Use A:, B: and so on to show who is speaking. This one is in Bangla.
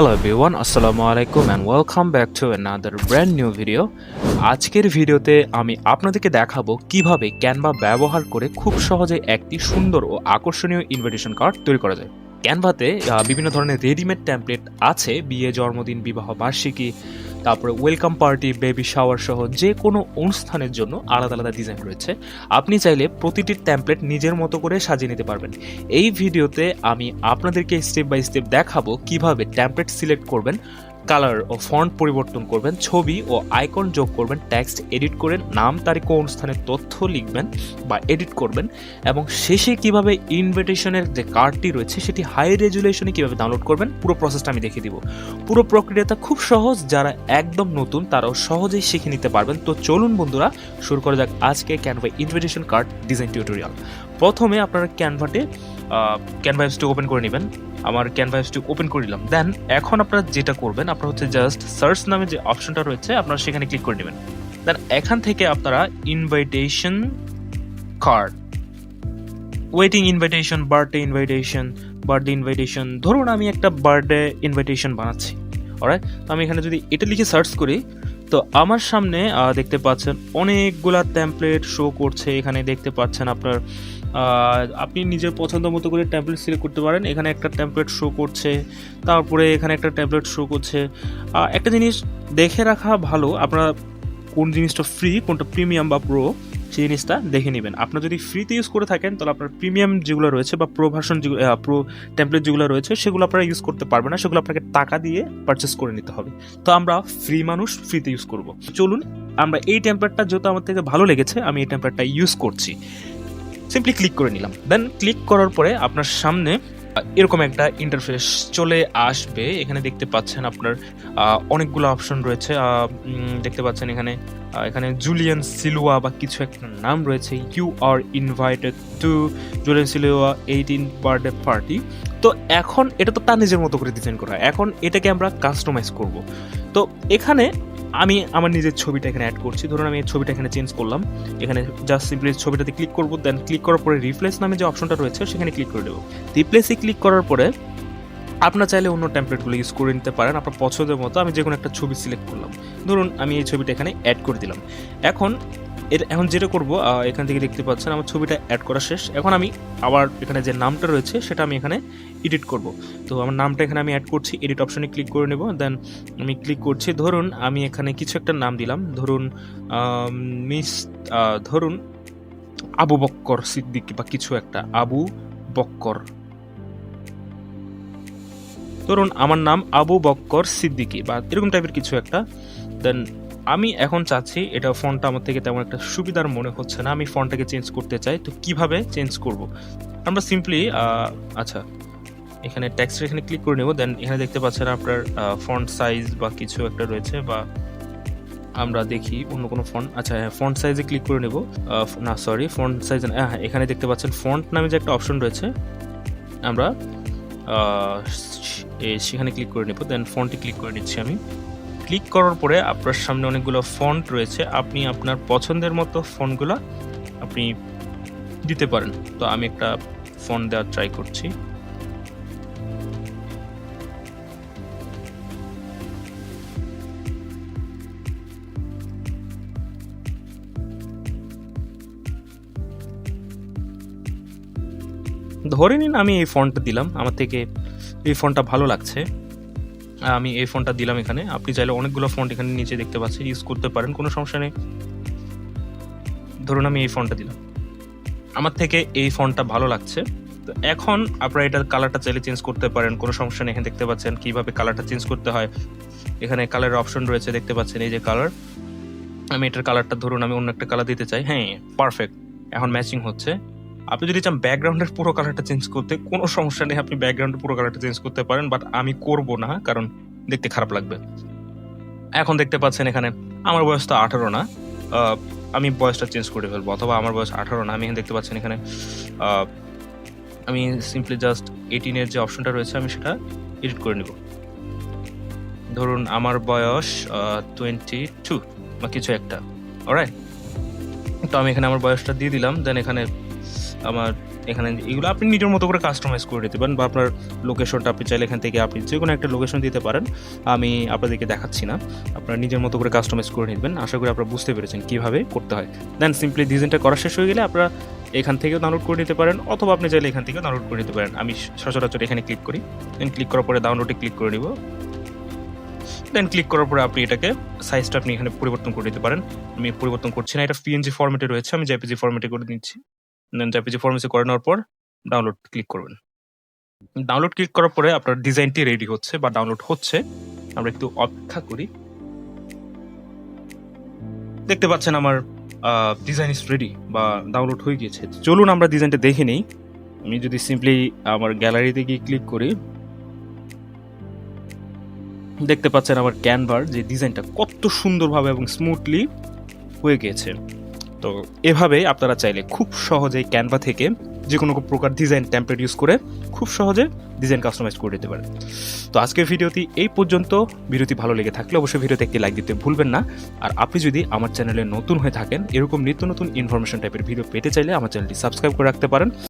A: হ্যালো এভরিওয়ান আসসালামু আলাইকুম and welcome back to another brand new video আজকের ভিডিওতে আমি আপনাদেরকে দেখাবো কীভাবে ক্যানভা ব্যবহার করে খুব সহজে একটি সুন্দর ও আকর্ষণীয় ইনভিটেশন কার্ড তৈরি করা যায়। ক্যানভাতে বিভিন্ন ধরনের রেডিমেড ট্যাম্পলেট আছে, বিয়ে, জন্মদিন, বিবাহ, বার্ষিকী, তারপরে ওয়েলকাম পার্টি বেবি শাওয়ার সহ যে কোনো অনুষ্ঠানের জন্য আলাদা আলাদা ডিজাইন রয়েছে। আপনি চাইলে প্রতিটি ট্যাম্পলেট নিজের মতো করে সাজিয়ে নিতে পারবেন। এই ভিডিওতে আমি আপনাদেরকে স্টেপ বাই স্টেপ দেখাবো কীভাবে ট্যাম্পলেট সিলেক্ট করবেন কালার ও ফন্ট পরিবর্তন করবেন, ছবি ও আইকন যোগ করবেন টেক্সট এডিট করে নাম, তারিখ অনুষ্ঠানের তথ্য লিখবেন বা এডিট করবেন এবং শেষে কীভাবে ইনভিটেশনের যে কার্ডটি রয়েছে সেটি হাই রেজুলেশনে কীভাবে ডাউনলোড করবেন, পুরো প্রসেসটা আমি দেখিয়ে দিব। পুরো প্রক্রিয়াটা খুব সহজ, যারা একদম নতুন তারাও সহজেই শিখে নিতে পারবেন। তো চলুন বন্ধুরা, শুরু করা যাক আজকে Canva invitation card design tutorial প্রথমে আপনারা ক্যানভাটে ক্যানভা অ্যাপসটি ওপেন করে নেবেন। আমার ক্যানভা অ্যাপসটি ওপেন করে নিলাম। দেন এখন আপনারা যেটা করবেন, আপনারা হচ্ছে জাস্ট সার্চ নামে যে অপশনটা রয়েছে, আপনারা সেখানে ক্লিক করে নেবেন। দেন এখান থেকে আপনারা invitation card wedding invitation birthday invitation birthday invitation ধরুন আমি একটা বার্থডে ইনভাইটেশন বানাচ্ছি। তো আমি এখানে যদি এটা লিখে সার্চ করি তো আমার সামনে দেখতে পাচ্ছেন অনেকগুলা ট্যাম্পলেট শো করছে। এখানে দেখতে পাচ্ছেন আপনার আপনি নিজের পছন্দ মতো করে ট্যাম্পলেট সিলেক্ট করতে পারেন। এখানে একটা ট্যাম্পলেট শো করছে, তারপরে এখানে একটা ট্যাম্পলেট শো করছে। একটা জিনিস দেখে রাখা ভালো, আপনারা কোন জিনিসটা ফ্রি কোনটা প্রিমিয়াম বা প্রো সেই জিনিসটা দেখে নেবেন। আপনার যদি ফ্রিতে ইউজ করে থাকেন, তাহলে আপনার প্রিমিয়াম যেগুলো রয়েছে বা প্রো ভার্সন প্রো টেমপ্লেট যেগুলো রয়েছে, সেগুলো আপনারা ইউজ করতে পারবেন না। সেগুলো আপনাকে টাকা দিয়ে পারচেস করে নিতে হবে। তো আমরা ফ্রি মানুষ ফ্রিতে ইউজ করব। চলুন, আমরা এই টেমপ্লেটটা যেহেতু আমার থেকে ভালো লেগেছে, আমি এই টেমপ্লেটটা ইউজ করছি। সিম্পলি ক্লিক করে নিলাম। দেন ক্লিক করার পরে আপনার সামনে এরকম একটা ইন্টারফেস চলে আসবে। এখানে দেখতে পাচ্ছেন আপনার অনেকগুলো অপশন রয়েছে। দেখতে পাচ্ছেন এখানে এখানে জুলিয়ান সিলুয়া বা কিছু একটা নাম রয়েছে। You are invited to Julian সিলুয়া eighteen birthday party তো এখন এটা তো তার নিজের মতো করে ডিজাইন করা এখন এটাকে আমরা কাস্টমাইজ করব। তো এখানে আমি আমার নিজের ছবিটা এখানে অ্যাড করছি। ধরুন আমি এই ছবিটা এখানে চেঞ্জ করলাম। এখানে জাস্ট সিম্পলি ছবিটাতে ক্লিক করব দেন ক্লিক করার পরে রিপ্লেস নামে যে অপশনটা রয়েছে, সেখানে ক্লিক করে দেবো। রিপ্লেসে ক্লিক করার পরে আপনার চাইলে অন্য ট্যাম্পলেটগুলো ইউজ করে নিতে পারেন। আপনার পছন্দের মতো আমি যে কোনো একটা ছবি সিলেক্ট করলাম। ধরুন আমি এই ছবিটা এখানে অ্যাড করে দিলাম। এখন এর এখন যেটা করব এখান থেকে দেখতে পাচ্ছেন আমার ছবিটা অ্যাড করা শেষ। এখন আমি আবার এখানে যে নামটা রয়েছে, সেটা আমি এখানে এডিট করব। তো আমার নামটা এখানে আমি অ্যাড করছি এডিট অপশনে ক্লিক করে নেব দেন আমি ক্লিক করছি। ধরুন, আমি এখানে কিছু একটা নাম দিলাম, ধরুন মিস ধরুন, আবু বক্কর সিদ্দিকি বা কিছু একটা, আবু বক্কর। ধরুন, আমার নাম আবু বক্কর সিদ্দিকি বা এরকম টাইপের কিছু একটা দেন আমি এখন চাচ্ছি এটা ফোনটা আমার থেকে তেমন একটা সুবিধার মনে হচ্ছে না। আমি ফোনটাকে চেঞ্জ করতে চাই। তো কীভাবে চেঞ্জ করব? আমরা সিম্পলি আচ্ছা এখানে ট্যাক্সের এখানে ক্লিক করে নেব। দেন এখানে দেখতে পাচ্ছেন আপনার ফন্ট সাইজ বা কিছু একটা রয়েছে বা আমরা দেখি অন্য কোনো ফন্ট আচ্ছা হ্যাঁ ফন্ট সাইজে ক্লিক করে নেব। না সরি ফন্ট সাইজ হ্যাঁ এখানে দেখতে পাচ্ছেন ফন্ট নামে যে একটা অপশন রয়েছে। আমরা সেখানে ক্লিক করে নেব। দেন ফন্টে ক্লিক করে নিচ্ছি আমি। ক্লিক করার পরে আপনার সামনে অনেকগুলো ফন্ট রয়েছে। আপনি আপনার পছন্দের মতো ফন্টগুলো আপনি দিতে পারেন। তো আমি একটা ফন্ট দেওয়ার ট্রাই করছি। ধরে নিন আমি এই ফন্টটা দিলাম। আমার থেকে এই ফন্টটা ভালো লাগছে। আমি এই ফোনটা দিলাম এখানে। আপনি চাইলে অনেকগুলো ফোন এখানে নিচে দেখতে পাচ্ছেন ইউজ করতে পারেন, কোনো সমস্যা নেই। ধরুন আমি এই ফোনটা দিলাম। আমার থেকে এই ফোনটা ভালো লাগছে। তো এখন আপনারা এটার কালারটা চাইলে চেঞ্জ করতে পারেন, কোনো সমস্যা নেই, এখানে দেখতে পাচ্ছেন কীভাবে কালারটা চেঞ্জ করতে হয়। এখানে কালারের অপশন রয়েছে, দেখতে পাচ্ছেন এই যে কালার আমি এটার কালারটা ধরুন আমি অন্য একটা কালার দিতে চাই। হ্যাঁ পারফেক্ট এখন ম্যাচিং হচ্ছে। আপনি যদি চান ব্যাকগ্রাউন্ডের পুরো কালারটা চেঞ্জ করতে, কোনো সমস্যা নেই, আপনি ব্যাকগ্রাউন্ডের পুরো কালারটা চেঞ্জ করতে পারেন বাট আমি করব না, কারণ দেখতে খারাপ লাগবে। এখন দেখতে পাচ্ছেন এখানে, আমার বয়স তো আঠারো না আমি বয়সটা চেঞ্জ করে ফেলব, অথবা আমার বয়স আঠারো না, আমি এখানে দেখতে পাচ্ছেন এখানে আমি সিম্পলি জাস্ট এইটিনের যে অপশনটা রয়েছে, আমি সেটা এডিট করে নিব। ধরুন আমার বয়স টোয়েন্টি টু বা কিছু একটা অলরাইট তো আমি এখানে আমার বয়সটা দিয়ে দিলাম দেন এখানে আমার এখানে এগুলো আপনি নিজের মতো করে কাস্টমাইজ করে দিতে পারেন বা আপনার লোকেশনটা আপনি চাইলে এখান থেকে আপনি যে কোনো একটা লোকেশন দিতে পারেন, আমি আপনাদেরকে দেখাচ্ছি না। আপনারা নিজের মতো করে কাস্টমাইজ করে নেবেন। আশা করি আপনারা বুঝতে পেরেছেন কীভাবে করতে হয়। দেন সিম্পলি ডিজাইনটা করা শেষ হয়ে গেলে আপনারা এখান থেকেও ডাউনলোড করে নিতে পারেন অথবা আপনি চাইলে এখান থেকেও ডাউনলোড করে নিতে পারেন। আমি সচরাচর এখানে ক্লিক করি দেন ক্লিক করার পরে ডাউনলোডে ক্লিক করে নিব। দেন ক্লিক করার পরে আপনি এটাকে সাইজটা আপনি এখানে পরিবর্তন করে দিতে পারেন। আমি পরিবর্তন করছি না, এটা পিএনজি ফরম্যাটে রয়েছে, আমি জেপিজি ফরম্যাটে করে দেন জেপিজি ফরম্যাটে করে নেওয়ার পর ডাউনলোড ক্লিক করবেন। ডাউনলোড ক্লিক করার পরে আপনার ডিজাইনটি রেডি হচ্ছে বা ডাউনলোড হচ্ছে। আমরা একটু অপেক্ষা করি। দেখতে পাচ্ছেন আমার ডিজাইন ইজ রেডি বা ডাউনলোড হয়ে গিয়েছে। চলুন আমরা ডিজাইনটা দেখে নিই। আমি যদি সিম্পলি আমার গ্যালারিতে গিয়ে ক্লিক করি। দেখতে পাচ্ছেন আমার ক্যানভার যে ডিজাইনটা কত সুন্দরভাবে এবং স্মুথলি হয়ে গিয়েছে। তো এভাবে আপনারা চাইলে খুব সহজেই ক্যানভা থেকে যে কোনো প্রকার ডিজাইন টেমপ্লেট ইউজ করে খুব সহজে ডিজাইন কাস্টমাইজ করে দিতে পারেন। তো আজকের ভিডিওটি এই পর্যন্ত। ভিডিওটি ভালো লেগে থাকলে অবশ্যই ভিডিওতে একটি লাইক দিতে ভুলবেন না। আর আপনি যদি আমার চ্যানেলে নতুন হয়ে থাকেন, এরকম নিত্য নতুন ইনফরমেশন টাইপের ভিডিও পেতে চাইলে আমার চ্যানেলটি সাবস্ক্রাইব করে রাখতে পারেন।